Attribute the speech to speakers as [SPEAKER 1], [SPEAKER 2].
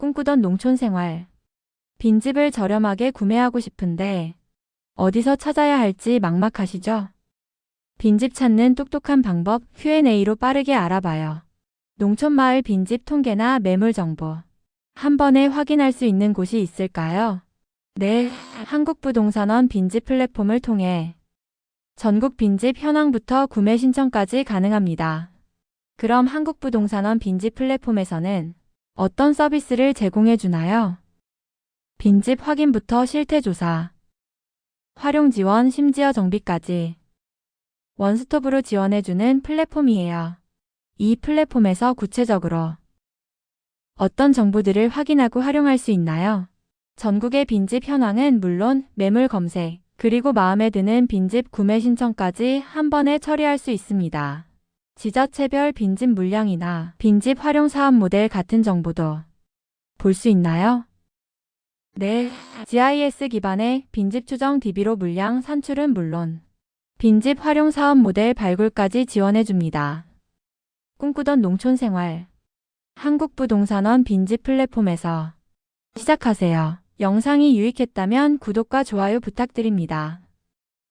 [SPEAKER 1] 꿈꾸던 농촌 생활. 빈집을 저렴하게 구매하고 싶은데 어디서 찾아야 할지 막막하시죠? 빈집 찾는 똑똑한 방법 Q&A로 빠르게 알아봐요. 농촌마을 빈집 통계나 매물 정보. 한 번에 확인할 수 있는 곳이 있을까요? 네, 한국부동산원 빈집 플랫폼을 통해 전국 빈집 현황부터 구매 신청까지 가능합니다. 그럼 한국부동산원 빈집 플랫폼에서는 어떤 서비스를 제공해 주나요? 빈집 확인부터 실태 조사, 활용 지원, 심지어 정비까지 원스톱으로 지원해 주는 플랫폼이에요. 이 플랫폼에서 구체적으로 어떤 정보들을 확인하고 활용할 수 있나요? 전국의 빈집 현황은 물론 매물 검색, 그리고 마음에 드는 빈집 구매 신청까지 한 번에 처리할 수 있습니다. 지자체별 빈집 물량이나 빈집 활용 사업 모델 같은 정보도 볼 수 있나요? 네, GIS 기반의 빈집 추정 DB로 물량 산출은 물론 빈집 활용 사업 모델 발굴까지 지원해 줍니다. 꿈꾸던 농촌 생활. 한국부동산원 빈집 플랫폼에서 시작하세요. 영상이 유익했다면 구독과 좋아요 부탁드립니다.